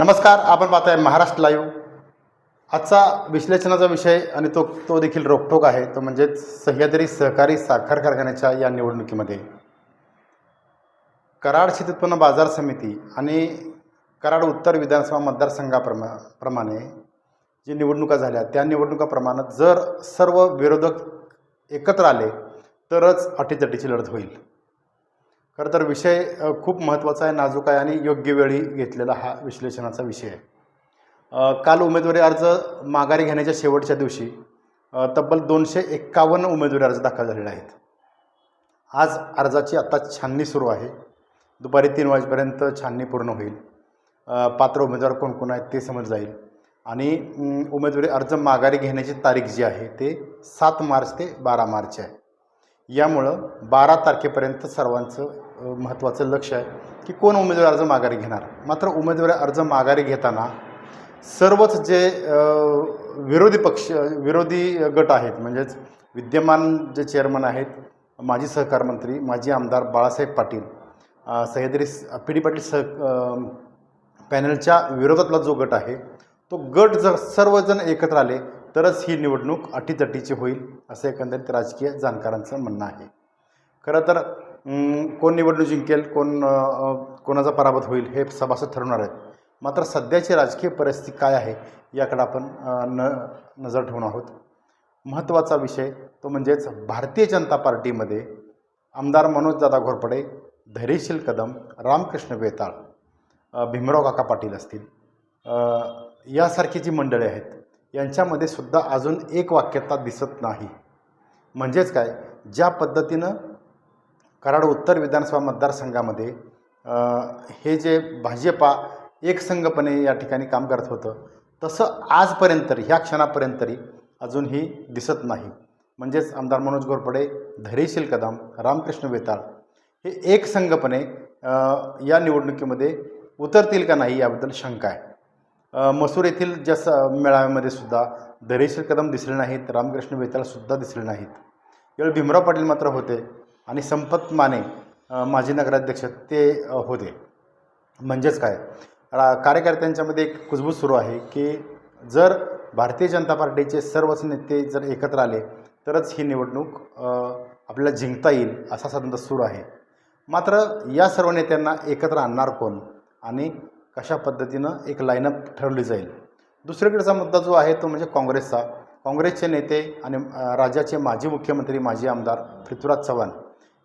नमस्कार आपण पाहताय महाराष्ट्र लाईव्ह आजचा विश्लेषणाचा विषय आणि तो तो देखील रोखोक आहे तो म्हणजेच सह्याद्री सहकारी साखर कारखान्याच्या या निवडणुकीमध्ये. कराड शेती उत्पन्न बाजार समिती आणि कराड उत्तर विधानसभा मतदारसंघाप्रमा प्रमाणे जी निवडणुका झाल्या त्या निवडणुकाप्रमाणे जर सर्व विरोधक एकत्र आले तरच अटीतटीची लढत होईल. खरं तर विषय खूप महत्त्वाचा आहे नाजूक आहे आणि योग्य वेळी घेतलेला हा विश्लेषणाचा विषय आहे. काल उमेदवारी अर्ज माघारी घेण्याच्या शेवटच्या दिवशी तब्बल दोनशे एक्कावन्न उमेदवारी अर्ज दाखल झालेले आहेत. आज अर्जाची आत्ता छाननी सुरू आहे. दुपारी तीन वाजेपर्यंत छाननी पूर्ण होईल. पात्र उमेदवार कोण कोण आहेत ते समज जाईल. आणि उमेदवारी अर्ज माघारी घेण्याची तारीख जी आहे ते सात मार्च ते बारा मार्च आहे. यामुळं बारा तारखेपर्यंत सर्वांचं महत्त्वाचं लक्ष आहे की कोण उमेदवारी अर्ज माघारी घेणार. मात्र उमेदवारी अर्ज माघारी घेताना सर्वच जे विरोधी पक्ष विरोधी गट आहेत म्हणजेच विद्यमान जे चेअरमन आहेत माजी सहकार मंत्री माजी आमदार बाळासाहेब पाटील सह्याद्री पी डी पाटील सह पॅनलच्या विरोधातला जो गट आहे तो गट जर सर्वजण एकत्र आले तरच ही निवडणूक अटीतटीची होईल असं एकंदरीत राजकीय जाणकारांचं म्हणणं आहे. खरं तर कोण निवडणूक जिंकेल कोण कोणाचा पराभव होईल हे सभासद ठरवणार आहेत. मात्र सध्याची राजकीय परिस्थिती काय आहे याकडे आपण न नजर ठेवून आहोत. महत्त्वाचा विषय तो म्हणजेच भारतीय जनता पार्टीमध्ये आमदार मनोजदादा घोरपडे धैर्यशील कदम रामकृष्ण वेताळ भीमराव काका पाटील असतील. यासारखी जी मंडळे आहेत यांच्यामध्ये सुद्धा अजून एक वाक्यता दिसत नाही. म्हणजेच काय? ज्या पद्धतीनं कराड उत्तर विधानसभा मतदारसंघामध्ये हे जे भाजपा एकसंघपणे या ठिकाणी काम करत होतं तसं आजपर्यंत तरी ह्या क्षणापर्यंत तरी अजूनही दिसत नाही. म्हणजेच आमदार मनोज घोरपडे धैर्यशील कदम रामकृष्ण वेताळ हे एकसंघपणे या निवडणुकीमध्ये उतरतील का नाही याबद्दल शंका आहे. मसूर येथील ज्या स मेळाव्यामध्ये सुद्धा धैर्यशील कदम दिसले नाहीत रामकृष्ण वेताळसुद्धा दिसले नाहीत. यावेळी भीमराव पाटील मात्र होते. आणि संपत माने माजी नगराध्यक्ष ते होते. म्हणजेच काय? रा कार्यकर्त्यांच्यामध्ये एक कुजबूज सुरू आहे की जर भारतीय जनता पार्टीचे सर्वच नेते जर एकत्र आले तरच ही निवडणूक आपल्याला जिंकता येईल असा सदंत सुरू आहे. मात्र या सर्व नेत्यांना एकत्र आणणार कोण? आणि कशा पद्धतीनं एक लाईनअप ठरवली जाईल? दुसरीकडचा मुद्दा जो आहे तो म्हणजे काँग्रेसचा. काँग्रेसचे नेते आणि राज्याचे माजी मुख्यमंत्री माजी आमदार पृथ्वीराज चव्हाण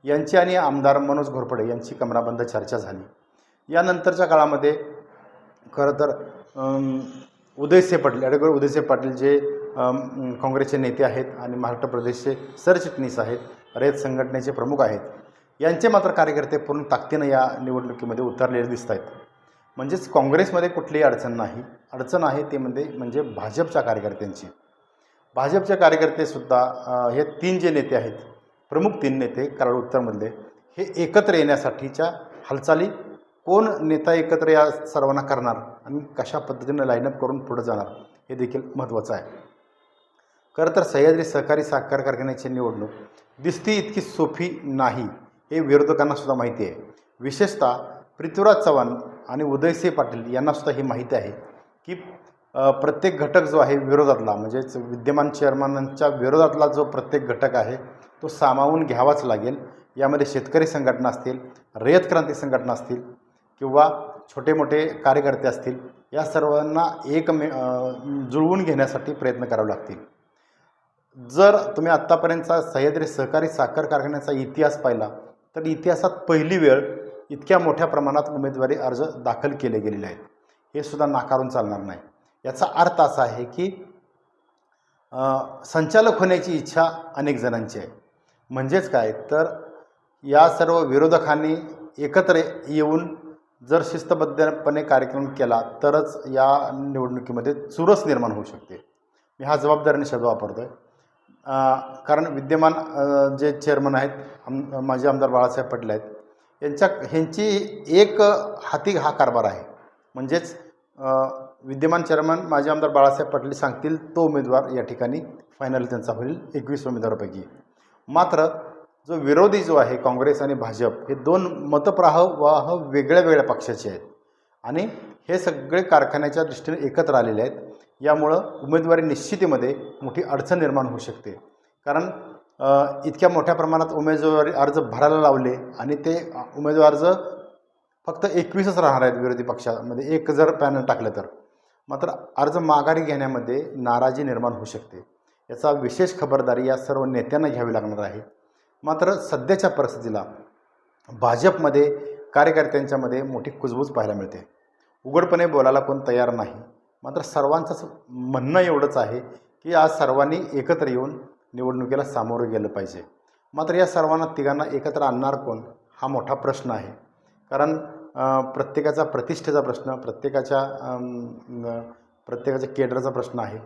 यांची आणि आमदार मनोज घोरपडे यांची कमराबंद चर्चा झाली. यानंतरच्या काळामध्ये खरं तर उदयसे उदयसिंह पाटील ॲडव्होकेट उदयसिंह पाटील जे काँग्रेसचे नेते आहेत आणि महाराष्ट्र प्रदेशचे सरचिटणीस आहेत रयत संघटनेचे प्रमुख आहेत यांचे मात्र कार्यकर्ते पूर्ण ताकदीनं या निवडणुकीमध्ये उतरलेले दिसत आहेत. म्हणजेच काँग्रेसमध्ये कुठलीही अडचण नाही. अडचण आहे ते म्हणजे म्हणजे भाजपच्या कार्यकर्त्यांची. भाजपचे कार्यकर्तेसुद्धा हे तीन जे नेते आहेत प्रमुख तीन नेते कराड उत्तरमधले. हे एकत्र येण्यासाठीच्या हालचाली कोण नेता एकत्र या सर्वांना करणार आणि कशा पद्धतीनं लाईनअप करून पुढे जाणार हे देखील महत्त्वाचं आहे. खरं तर सह्याद्री सहकारी साखर कारखान्याची निवडणूक दिसती इतकी सोपी नाही हे विरोधकांना सुद्धा माहिती आहे. विशेषतः पृथ्वीराज चव्हाण आणि उदयसिंह पाटील यांनासुद्धा हे ही माहिती आहे की प्रत्येक घटक जो आहे विरोधातला म्हणजेच विद्यमान चेअरमनांच्या विरोधातला जो प्रत्येक घटक आहे तो सामावून घ्यावाच लागेल. यामध्ये शेतकरी संघटना असतील रयत क्रांती संघटना असतील किंवा छोटे मोठे कार्यकर्ते असतील या सर्वांना एकमे मे जुळवून घेण्यासाठी प्रयत्न करावे लागतील. जर तुम्ही आत्तापर्यंतचा सह्याद्री सहकारी साखर कारखान्याचा इतिहास पाहिला तर इतिहासात पहिली वेळ इतक्या मोठ्या प्रमाणात उमेदवारी अर्ज दाखल केले गेलेले आहेत. हे सुद्धा नाकारून चालणार नाही. याचा अर्थ असा आहे की संचालक होण्याची इच्छा अनेक जणांची आहे. म्हणजेच काय? तर या सर्व विरोधकांनी एकत्र येऊन जर शिस्तबद्धपणे कार्यक्रम केला तरच या निवडणुकीमध्ये चुरस निर्माण होऊ शकते. मी हा जबाबदारीने शब्द वापरतो आहे कारण विद्यमान जे चेअरमन आहेत आम माझे आमदार बाळासाहेब पाटील आहेत यांच्या ह्यांची एक हाती हा कारभार आहे. म्हणजेच विद्यमान चेअरमन माजी आमदार बाळासाहेब पाटील सांगतील तो उमेदवार या ठिकाणी फायनल त्यांचा होईल एकवीस उमेदवारापैकी. मात्र जो विरोधी जो आहे काँग्रेस आणि भाजप हे दोन मतप्रवाह वाह वेगळ्या वेगळ्या पक्षाचे आहेत. आणि हे सगळे कारखान्याच्या दृष्टीने एकत्र आलेले आहेत. यामुळं उमेदवारी निश्चितीमध्ये मोठी अडचण निर्माण होऊ शकते. कारण इतक्या मोठ्या प्रमाणात उमेदवारी अर्ज भरायला लावले आणि ते उमेदवार अर्ज फक्त एकवीसच राहणार आहेत विरोधी पक्षामध्ये. एक जर पॅनल टाकलं तर. मात्र अर्ज माघारी घेण्यामध्ये नाराजी निर्माण होऊ शकते. याचा विशेष खबरदारी या सर्व नेत्यांना घ्यावी लागणार आहे. मात्र सध्याच्या परिस्थितीला भाजपमध्ये कार्यकर्त्यांच्यामध्ये मोठी कुजबूज पाहायला मिळते. उघडपणे बोलायला कोण तयार नाही. मात्र सर्वांचंच म्हणणं एवढंच आहे की आज सर्वांनी एकत्र येऊन निवडणुकीला सामोरं गेलं पाहिजे. मात्र या सर्वांना तिघांना एकत्र आणणार कोण? हा मोठा प्रश्न आहे. कारण प्रत्येकाचा प्रतिष्ठेचा प्रश्न प्रत्येकाच्या प्रत्येकाच्या केडरचा प्रश्न आहे.